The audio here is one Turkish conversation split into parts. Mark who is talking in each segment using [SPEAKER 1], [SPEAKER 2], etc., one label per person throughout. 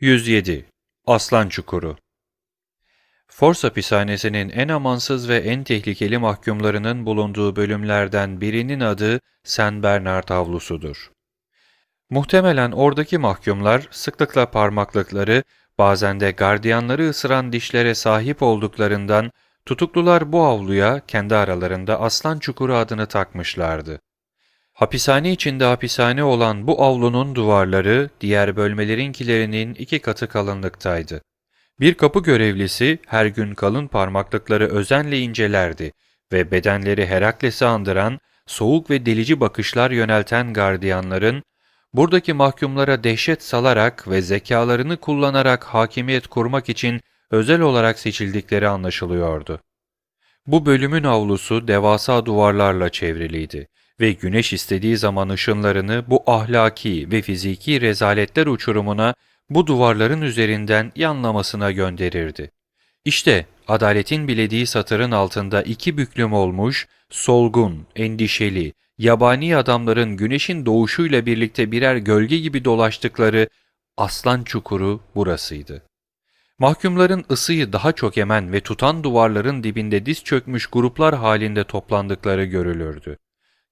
[SPEAKER 1] 107. Aslan Çukuru Fors hapishanesinin en amansız ve en tehlikeli mahkumlarının bulunduğu bölümlerden birinin adı Saint Bernard avlusudur. Muhtemelen oradaki mahkumlar sıklıkla parmaklıkları, bazen de gardiyanları ısıran dişlere sahip olduklarından tutuklular bu avluya kendi aralarında Aslan Çukuru adını takmışlardı. Hapishane içinde hapishane olan bu avlunun duvarları diğer bölmelerinkilerinin iki katı kalınlıktaydı. Bir kapı görevlisi her gün kalın parmaklıkları özenle incelerdi ve bedenleri Herakles'i andıran soğuk ve delici bakışlar yönelten gardiyanların buradaki mahkumlara dehşet salarak ve zekalarını kullanarak hakimiyet kurmak için özel olarak seçildikleri anlaşılıyordu. Bu bölümün avlusu devasa duvarlarla çevriliydi ve güneş istediği zaman ışınlarını bu ahlaki ve fiziki rezaletler uçurumuna bu duvarların üzerinden yanlamasına gönderirdi. İşte adaletin bilediği satırın altında iki büklüm olmuş, solgun, endişeli, yabani adamların güneşin doğuşuyla birlikte birer gölge gibi dolaştıkları aslan çukuru burasıydı. Mahkumların ısıyı daha çok emen ve tutan duvarların dibinde diz çökmüş gruplar halinde toplandıkları görülürdü.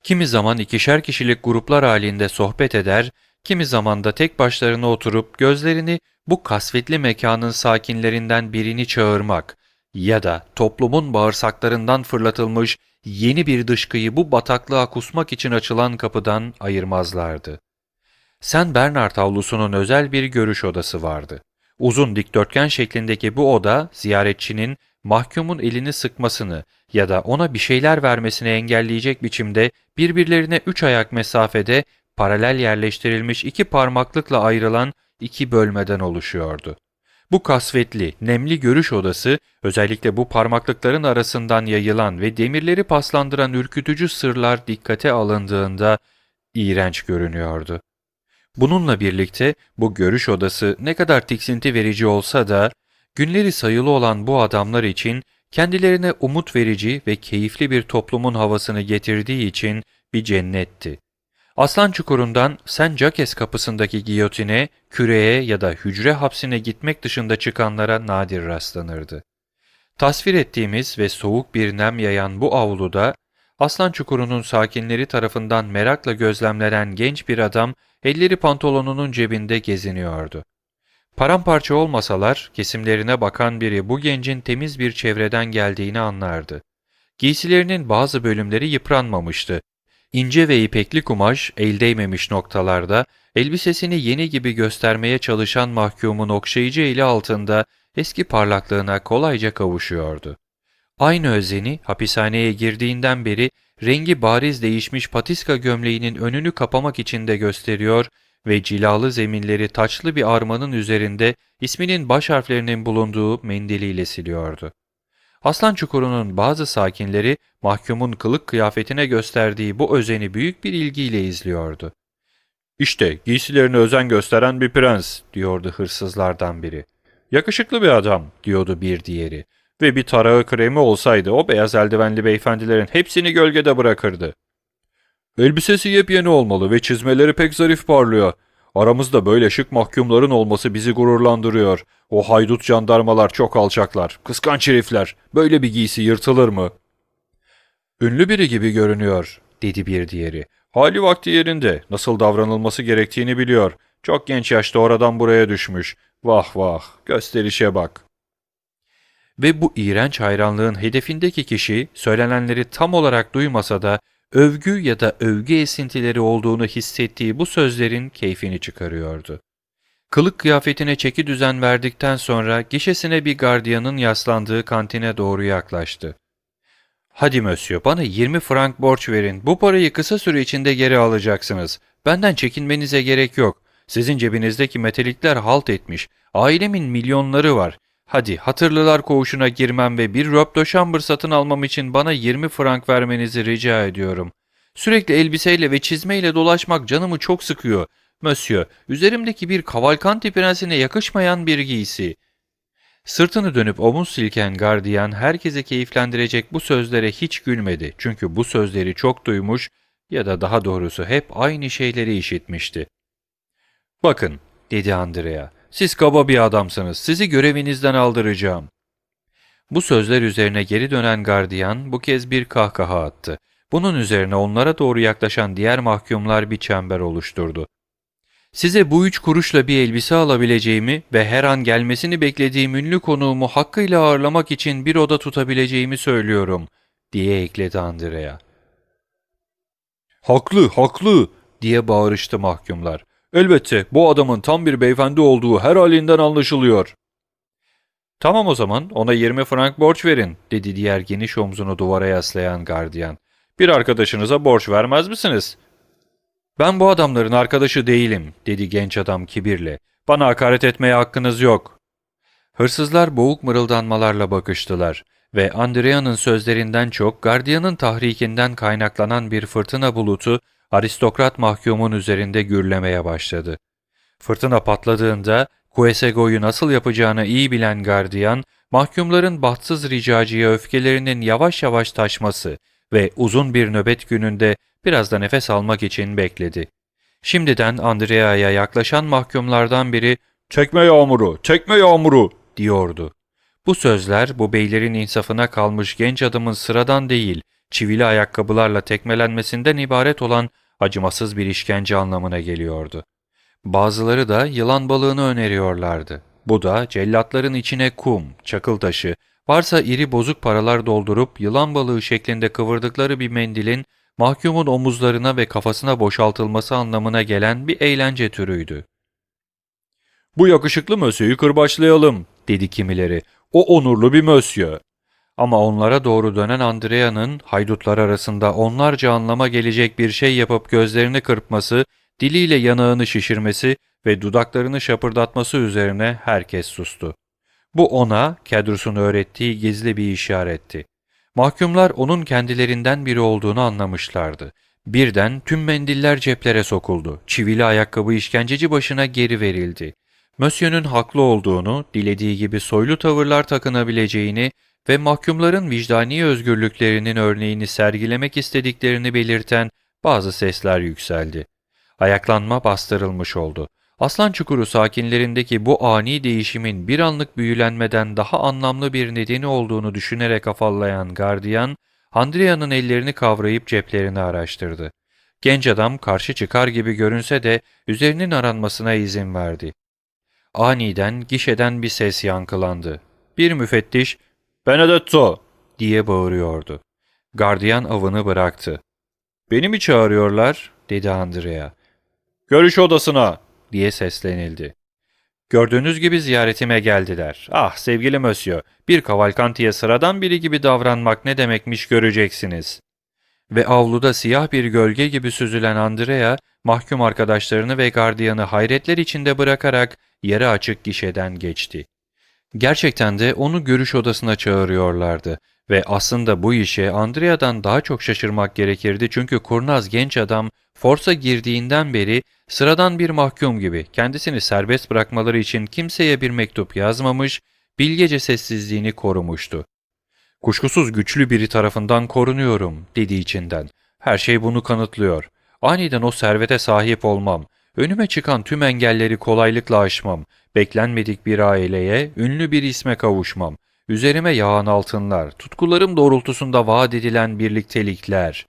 [SPEAKER 1] Kimi zaman ikişer kişilik gruplar halinde sohbet eder, kimi zaman da tek başlarına oturup gözlerini bu kasvetli mekanın sakinlerinden birini çağırmak ya da toplumun bağırsaklarından fırlatılmış yeni bir dışkıyı bu bataklığa kusmak için açılan kapıdan ayırmazlardı. Sen Bernard avlusunun özel bir görüş odası vardı. Uzun dikdörtgen şeklindeki bu oda ziyaretçinin mahkumun elini sıkmasını ya da ona bir şeyler vermesini engelleyecek biçimde birbirlerine üç ayak mesafede paralel yerleştirilmiş iki parmaklıkla ayrılan iki bölmeden oluşuyordu. Bu kasvetli, nemli görüş odası özellikle bu parmaklıkların arasından yayılan ve demirleri paslandıran ürkütücü sırlar dikkate alındığında iğrenç görünüyordu. Bununla birlikte bu görüş odası ne kadar tiksinti verici olsa da günleri sayılı olan bu adamlar için kendilerine umut verici ve keyifli bir toplumun havasını getirdiği için bir cennetti. Aslan Çukuru'ndan Sen Jacques kapısındaki giyotine, küreye ya da hücre hapsine gitmek dışında çıkanlara nadir rastlanırdı. Tasvir ettiğimiz ve soğuk bir nem yayan bu avluda, Aslan Çukuru'nun sakinleri tarafından merakla gözlemlenen genç bir adam elleri pantolonunun cebinde geziniyordu. Paramparça olmasalar kesimlerine bakan biri bu gencin temiz bir çevreden geldiğini anlardı. Giysilerinin bazı bölümleri yıpranmamıştı. İnce ve ipekli kumaş el değmemiş noktalarda elbisesini yeni gibi göstermeye çalışan mahkumun okşayıcı eli altında eski parlaklığına kolayca kavuşuyordu. Aynı özeni hapishaneye girdiğinden beri rengi bariz değişmiş patiska gömleğinin önünü kapamak için de gösteriyor ve cilalı zeminleri taçlı bir armanın üzerinde isminin baş harflerinin bulunduğu mendiliyle siliyordu. Aslan Çukuru'nun bazı sakinleri mahkumun kılık kıyafetine gösterdiği bu özeni büyük bir ilgiyle izliyordu. İşte giysilerine özen gösteren bir prens, diyordu hırsızlardan biri. Yakışıklı bir adam, diyordu bir diğeri. Ve bir tarağı kremi olsaydı o beyaz eldivenli beyefendilerin hepsini gölgede bırakırdı. Elbisesi yepyeni olmalı ve çizmeleri pek zarif parlıyor. Aramızda böyle şık mahkumların olması bizi gururlandırıyor. O haydut jandarmalar çok alçaklar, kıskanç herifler. Böyle bir giysi yırtılır mı? Ünlü biri gibi görünüyor, dedi bir diğeri. Hali vakti yerinde, nasıl davranılması gerektiğini biliyor. Çok genç yaşta oradan buraya düşmüş. Vah vah, gösterişe bak. Ve bu iğrenç hayranlığın hedefindeki kişi söylenenleri tam olarak duymasa da övgü ya da övgü esintileri olduğunu hissettiği bu sözlerin keyfini çıkarıyordu. Kılık kıyafetine çeki düzen verdikten sonra gişesine bir gardiyanın yaslandığı kantine doğru yaklaştı. ''Hadi Mösyö, bana 20 frank borç verin. Bu parayı kısa süre içinde geri alacaksınız. Benden çekinmenize gerek yok. Sizin cebinizdeki metelikler halt etmiş. Ailemin milyonları var. Hadi hatırlılar koğuşuna girmem ve bir röp döşambır satın almam için bana 20 frank vermenizi rica ediyorum. Sürekli elbiseyle ve çizmeyle dolaşmak canımı çok sıkıyor. Monsieur, üzerimdeki bir kavalkanti prensine yakışmayan bir giysi. Sırtını dönüp omuz silken gardiyan herkese keyiflendirecek bu sözlere hiç gülmedi. Çünkü bu sözleri çok duymuş ya da daha doğrusu hep aynı şeyleri işitmişti. Bakın, dedi Andrea, Siz kaba bir adamsınız. Sizi görevinizden aldıracağım. Bu sözler üzerine geri dönen gardiyan bu kez bir kahkaha attı. Bunun üzerine onlara doğru yaklaşan diğer mahkumlar bir çember oluşturdu. Size bu üç kuruşla bir elbise alabileceğimi ve her an gelmesini beklediğim ünlü konuğumu hakkıyla ağırlamak için bir oda tutabileceğimi söylüyorum, diye ekledi Andrea. Haklı, haklı, diye bağırıştı mahkumlar. Elbette bu adamın tam bir beyefendi olduğu her halinden anlaşılıyor. Tamam o zaman ona 20 frank borç verin, dedi diğer geniş omzunu duvara yaslayan gardiyan. Bir arkadaşınıza borç vermez misiniz? Ben bu adamların arkadaşı değilim, dedi genç adam kibirle. Bana hakaret etmeye hakkınız yok. Hırsızlar boğuk mırıldanmalarla bakıştılar ve Andrea'nın sözlerinden çok gardiyanın tahrikinden kaynaklanan bir fırtına bulutu aristokrat mahkumun üzerinde gürlemeye başladı. Fırtına patladığında Kuesego'yu nasıl yapacağını iyi bilen gardiyan, mahkumların bahtsız ricacıya öfkelerinin yavaş yavaş taşması ve uzun bir nöbet gününde biraz da nefes almak için bekledi. Şimdiden Andrea'ya yaklaşan mahkumlardan biri ''Tekme yağmuru, tekme yağmuru!'' diyordu. Bu sözler bu beylerin insafına kalmış genç adamın sıradan değil, çivili ayakkabılarla tekmelenmesinden ibaret olan acımasız bir işkence anlamına geliyordu. Bazıları da yılan balığını öneriyorlardı. Bu da cellatların içine kum, çakıl taşı, varsa iri bozuk paralar doldurup yılan balığı şeklinde kıvırdıkları bir mendilin mahkumun omuzlarına ve kafasına boşaltılması anlamına gelen bir eğlence türüydü. ''Bu yakışıklı mösyö'yü kırbaçlayalım.'' dedi kimileri. ''O onurlu bir mösyö.'' Ama onlara doğru dönen Andrea'nın haydutlar arasında onlarca anlama gelecek bir şey yapıp gözlerini kırpması, diliyle yanağını şişirmesi ve dudaklarını şapırdatması üzerine herkes sustu. Bu ona Kedrus'un öğrettiği gizli bir işaretti. Mahkumlar onun kendilerinden biri olduğunu anlamışlardı. Birden tüm mendiller ceplere sokuldu. Çivili ayakkabı işkenceci başına geri verildi. Mösyö'nün haklı olduğunu, dilediği gibi soylu tavırlar takınabileceğini ve mahkumların vicdani özgürlüklerinin örneğini sergilemek istediklerini belirten bazı sesler yükseldi. Ayaklanma bastırılmış oldu. Aslan Çukuru sakinlerindeki bu ani değişimin bir anlık büyülenmeden daha anlamlı bir nedeni olduğunu düşünerek afallayan gardiyan, Andrea'nın ellerini kavrayıp ceplerini araştırdı. Genç adam karşı çıkar gibi görünse de üzerinin aranmasına izin verdi. Aniden gişeden bir ses yankılandı. Bir müfettiş, ''Benedetto!'' diye bağırıyordu. Gardiyan avını bıraktı. ''Beni mi çağırıyorlar?'' dedi Andrea. ''Görüş odasına!'' diye seslenildi. Gördüğünüz gibi ziyaretime geldiler. Ah sevgili Mösyö, bir kavalkantiye sıradan biri gibi davranmak ne demekmiş göreceksiniz. Ve avluda siyah bir gölge gibi süzülen Andrea, mahkum arkadaşlarını ve gardiyanı hayretler içinde bırakarak yere açık gişeden geçti. Gerçekten de onu görüş odasına çağırıyorlardı ve aslında bu işe Andrea'dan daha çok şaşırmak gerekirdi çünkü kurnaz genç adam Forsa girdiğinden beri sıradan bir mahkum gibi kendisini serbest bırakmaları için kimseye bir mektup yazmamış, bilgece sessizliğini korumuştu. Kuşkusuz güçlü biri tarafından korunuyorum dedi içinden. Her şey bunu kanıtlıyor. Aniden o servete sahip olmam. Önüme çıkan tüm engelleri kolaylıkla aşmam. Beklenmedik bir aileye, ünlü bir isme kavuşmam. Üzerime yağan altınlar, tutkularım doğrultusunda vaat edilen birliktelikler.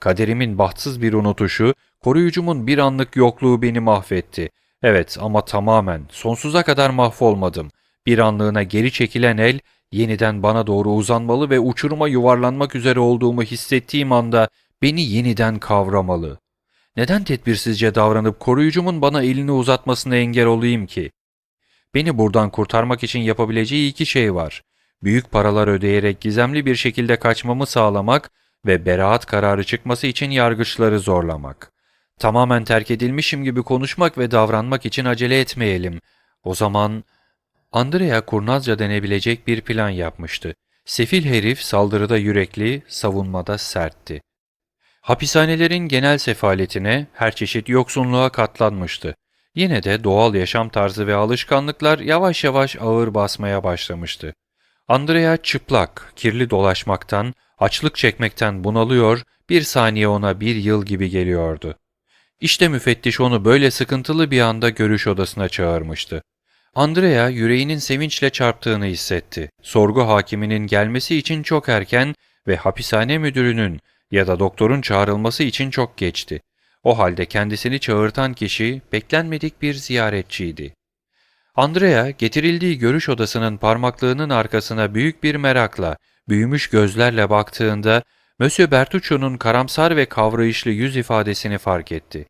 [SPEAKER 1] Kaderimin bahtsız bir unutuşu, koruyucumun bir anlık yokluğu beni mahvetti. Evet ama tamamen, sonsuza kadar mahvolmadım. Bir anlığına geri çekilen el, yeniden bana doğru uzanmalı ve uçuruma yuvarlanmak üzere olduğumu hissettiğim anda beni yeniden kavramalı. Neden tedbirsizce davranıp koruyucumun bana elini uzatmasına engel olayım ki? Beni buradan kurtarmak için yapabileceği iki şey var. Büyük paralar ödeyerek gizemli bir şekilde kaçmamı sağlamak ve beraat kararı çıkması için yargıçları zorlamak. Tamamen terk edilmişim gibi konuşmak ve davranmak için acele etmeyelim. O zaman Andrea kurnazca denebilecek bir plan yapmıştı. Sefil herif saldırıda yürekli, savunmada sertti. Hapishanelerin genel sefaletine, her çeşit yoksunluğa katlanmıştı. Yine de doğal yaşam tarzı ve alışkanlıklar yavaş yavaş ağır basmaya başlamıştı. Andrea çıplak, kirli dolaşmaktan, açlık çekmekten bunalıyor, bir saniye ona bir yıl gibi geliyordu. İşte müfettiş onu böyle sıkıntılı bir anda görüş odasına çağırmıştı. Andrea yüreğinin sevinçle çarptığını hissetti. Sorgu hakiminin gelmesi için çok erken ve hapishane müdürünün ya da doktorun çağrılması için çok geçti. O halde kendisini çağırtan kişi beklenmedik bir ziyaretçiydi. Andrea getirildiği görüş odasının parmaklığının arkasına büyük bir merakla, büyümüş gözlerle baktığında Monsieur Bertucci'nin karamsar ve kavrayışlı yüz ifadesini fark etti.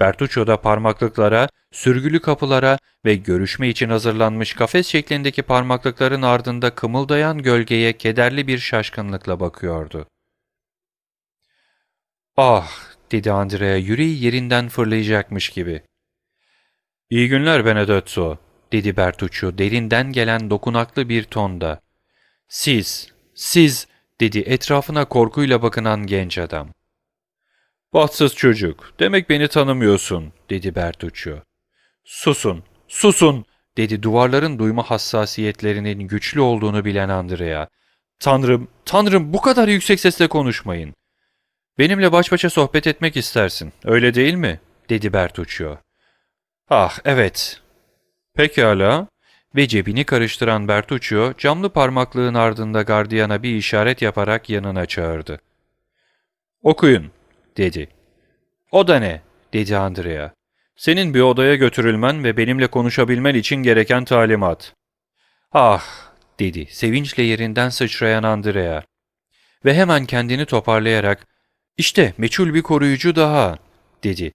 [SPEAKER 1] Bertuccio da parmaklıklara, sürgülü kapılara ve görüşme için hazırlanmış kafes şeklindeki parmaklıkların ardında kımıldayan gölgeye kederli bir şaşkınlıkla bakıyordu. Ah, dedi Andrea yüreği yerinden fırlayacakmış gibi. İyi günler Benedetto, dedi Bertuccio derinden gelen dokunaklı bir tonda. Siz, siz, dedi etrafına korkuyla bakınan genç adam. Bahtsız çocuk, demek beni tanımıyorsun, dedi Bertuccio. Susun, susun, dedi duvarların duyma hassasiyetlerinin güçlü olduğunu bilen Andrea. Tanrım, tanrım bu kadar yüksek sesle konuşmayın. Benimle baş başa sohbet etmek istersin, öyle değil mi? dedi Bertuccio. Ah, evet. Pekala. Ve cebini karıştıran Bertuccio, camlı parmaklığın ardında gardiyana bir işaret yaparak yanına çağırdı. Okuyun, dedi. O da ne? dedi Andrea. Senin bir odaya götürülmen ve benimle konuşabilmen için gereken talimat. Ah, dedi sevinçle yerinden sıçrayan Andrea. Ve hemen kendini toparlayarak, işte meçhul bir koruyucu daha, dedi.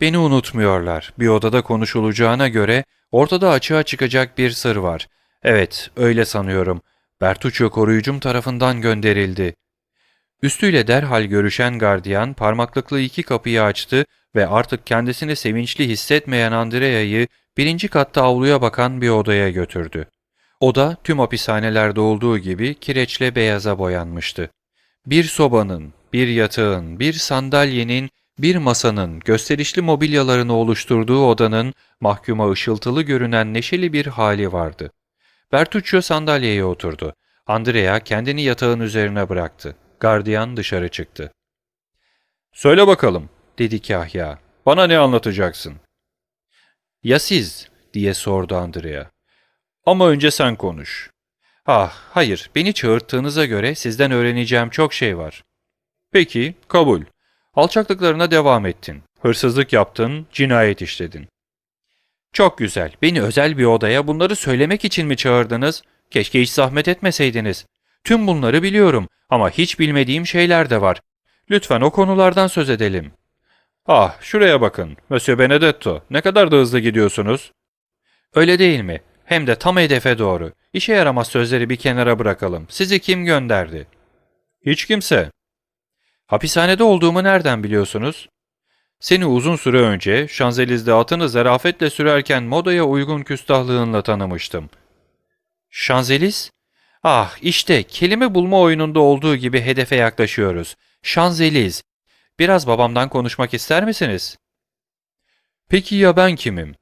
[SPEAKER 1] Beni unutmuyorlar. Bir odada konuşulacağına göre ortada açığa çıkacak bir sır var. Evet, öyle sanıyorum. Bertuccio koruyucum tarafından gönderildi. Üstüyle derhal görüşen gardiyan parmaklıklı iki kapıyı açtı ve artık kendisini sevinçli hissetmeyen Andrea'yı birinci katta avluya bakan bir odaya götürdü. Oda tüm hapishanelerde olduğu gibi kireçle beyaza boyanmıştı. Bir sobanın, bir yatağın, bir sandalyenin, bir masanın, gösterişli mobilyalarını oluşturduğu odanın mahkuma ışıltılı görünen neşeli bir hali vardı. Bertuccio sandalyeye oturdu. Andrea kendini yatağın üzerine bıraktı. Gardiyan dışarı çıktı. ''Söyle bakalım.'' dedi Kahya. ''Bana ne anlatacaksın?'' ''Ya siz?'' diye sordu Andrea. ''Ama önce sen konuş.'' ''Ah, hayır, beni çağırttığınıza göre sizden öğreneceğim çok şey var.'' ''Peki, kabul. Alçaklıklarına devam ettin. Hırsızlık yaptın, cinayet işledin.'' ''Çok güzel. Beni özel bir odaya bunları söylemek için mi çağırdınız? Keşke hiç zahmet etmeseydiniz. Tüm bunları biliyorum ama hiç bilmediğim şeyler de var. Lütfen o konulardan söz edelim. Ah, şuraya bakın. Monsieur Benedetto, ne kadar da hızlı gidiyorsunuz. Öyle değil mi? Hem de tam hedefe doğru. İşe yaramaz sözleri bir kenara bırakalım. Sizi kim gönderdi? Hiç kimse. Hapishanede olduğumu nereden biliyorsunuz? Seni uzun süre önce Şanzeliz'de atını zarafetle sürerken modaya uygun küstahlığınla tanımıştım. Şanzeliz? Ah işte kelime bulma oyununda olduğu gibi hedefe yaklaşıyoruz. Şanzeliz. Biraz babamdan konuşmak ister misiniz? Peki ya ben kimim?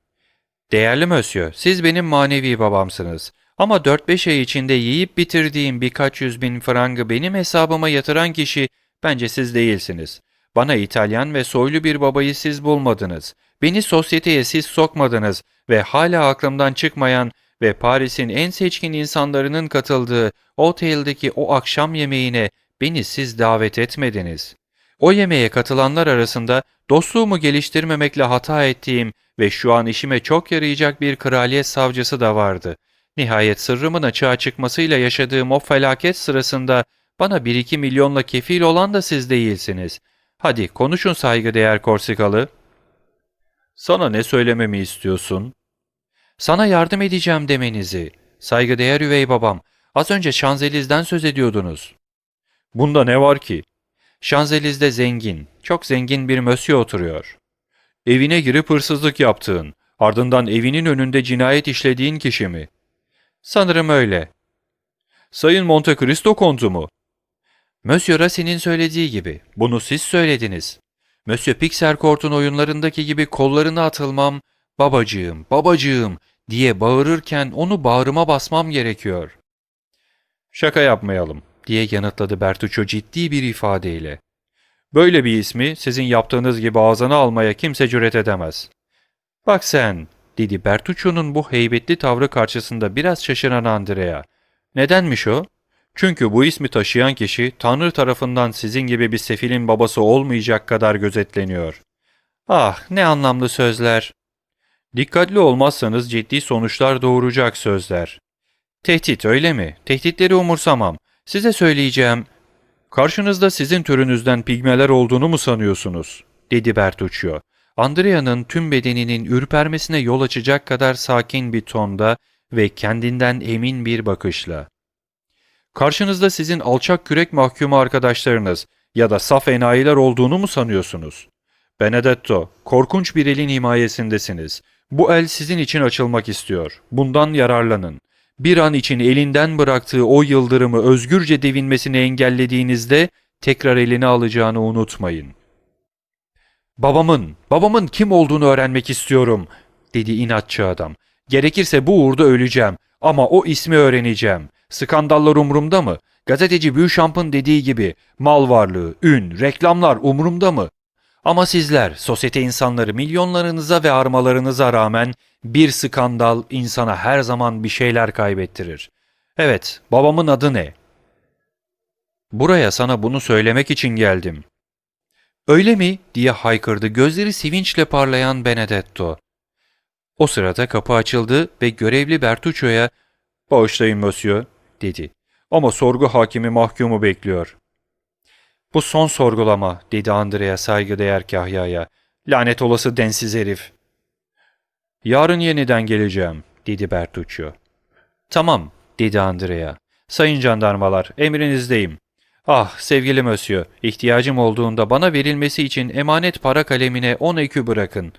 [SPEAKER 1] Değerli Mösyö, siz benim manevi babamsınız. Ama 4-5 ay içinde yiyip bitirdiğim birkaç yüz bin frangı benim hesabıma yatıran kişi bence siz değilsiniz. Bana İtalyan ve soylu bir babayı siz bulmadınız. Beni sosyeteye siz sokmadınız ve hala aklımdan çıkmayan ve Paris'in en seçkin insanlarının katıldığı oteldeki o akşam yemeğine beni siz davet etmediniz. O yemeğe katılanlar arasında dostluğumu geliştirmemekle hata ettiğim ve şu an işime çok yarayacak bir kraliyet savcısı da vardı. Nihayet sırrımın açığa çıkmasıyla yaşadığım o felaket sırasında bana bir iki milyonla kefil olan da siz değilsiniz. Hadi konuşun saygıdeğer Korsikalı. Sana ne söylememi istiyorsun? Sana yardım edeceğim demenizi. Saygıdeğer üvey babam, az önce Şanzeliz'den söz ediyordunuz. Bunda ne var ki? Şanzeliz'de zengin, çok zengin bir mösyö oturuyor. Evine girip hırsızlık yaptığın, ardından evinin önünde cinayet işlediğin kişi mi? Sanırım öyle. Sayın Monte Cristo kontu mu? Monsieur Racine'in söylediği gibi, bunu siz söylediniz. Monsieur Pixelcourt'un oyunlarındaki gibi kollarına atılmam, babacığım, babacığım diye bağırırken onu bağrıma basmam gerekiyor. Şaka yapmayalım diye yanıtladı Bertuccio ciddi bir ifadeyle. Böyle bir ismi sizin yaptığınız gibi ağzına almaya kimse cüret edemez. Bak sen, dedi Bertucci'nin bu heybetli tavrı karşısında biraz şaşıran Andrea. Nedenmiş o? Çünkü bu ismi taşıyan kişi Tanrı tarafından sizin gibi bir sefilin babası olmayacak kadar gözetleniyor. Ah ne anlamlı sözler. Dikkatli olmazsanız ciddi sonuçlar doğuracak sözler. Tehdit öyle mi? Tehditleri umursamam. Size söyleyeceğim. Karşınızda sizin türünüzden pigmeler olduğunu mu sanıyorsunuz? dedi Bertuccio. Andrea'nın tüm bedeninin ürpermesine yol açacak kadar sakin bir tonda ve kendinden emin bir bakışla. Karşınızda sizin alçak kürek mahkumu arkadaşlarınız ya da saf enayiler olduğunu mu sanıyorsunuz? Benedetto, korkunç bir elin himayesindesiniz. Bu el sizin için açılmak istiyor. Bundan yararlanın. Bir an için elinden bıraktığı o yıldırımı özgürce devinmesini engellediğinizde tekrar eline alacağını unutmayın. Babamın, babamın kim olduğunu öğrenmek istiyorum, dedi inatçı adam. Gerekirse bu uğurda öleceğim ama o ismi öğreneceğim. Skandallar umurumda mı? Gazeteci Beauchamp'ın dediği gibi mal varlığı, ün, reklamlar umurumda mı? Ama sizler, sosyete insanları milyonlarınıza ve armalarınıza rağmen bir skandal insana her zaman bir şeyler kaybettirir. Evet, babamın adı ne? Buraya sana bunu söylemek için geldim. Öyle mi? diye haykırdı gözleri sevinçle parlayan Benedetto. O sırada kapı açıldı ve görevli Bertuccio'ya ''Bağışlayın monsieur'' dedi. ''Ama sorgu hakimi mahkumu bekliyor.'' ''Bu son sorgulama'' dedi Andrea saygıdeğer kahyaya. ''Lanet olası densiz herif.'' ''Yarın yeniden geleceğim'' dedi Bertuccio. ''Tamam'' dedi Andrea. ''Sayın jandarmalar, emrinizdeyim. Ah sevgili monsieur, ihtiyacım olduğunda bana verilmesi için emanet para kalemine on ekü bırakın.''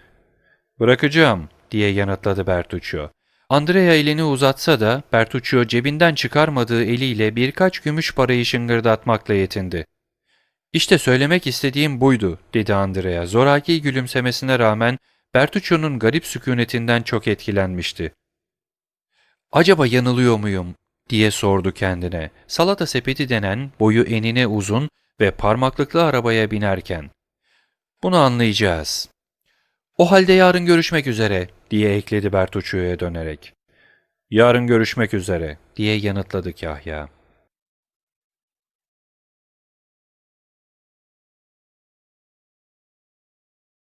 [SPEAKER 1] ''Bırakacağım'' diye yanıtladı Bertuccio. Andrea elini uzatsa da Bertuccio cebinden çıkarmadığı eliyle birkaç gümüş parayı şıngırdatmakla yetindi. İşte söylemek istediğim buydu, dedi Andrea. Zoraki gülümsemesine rağmen Bertuccio'nun garip sükunetinden çok etkilenmişti. Acaba yanılıyor muyum? diye sordu kendine. Salata sepeti denen boyu enine uzun ve parmaklıklı arabaya binerken. Bunu anlayacağız. O halde yarın görüşmek üzere, diye ekledi Bertuccio'ya dönerek. Yarın görüşmek üzere, diye yanıtladı Kahya.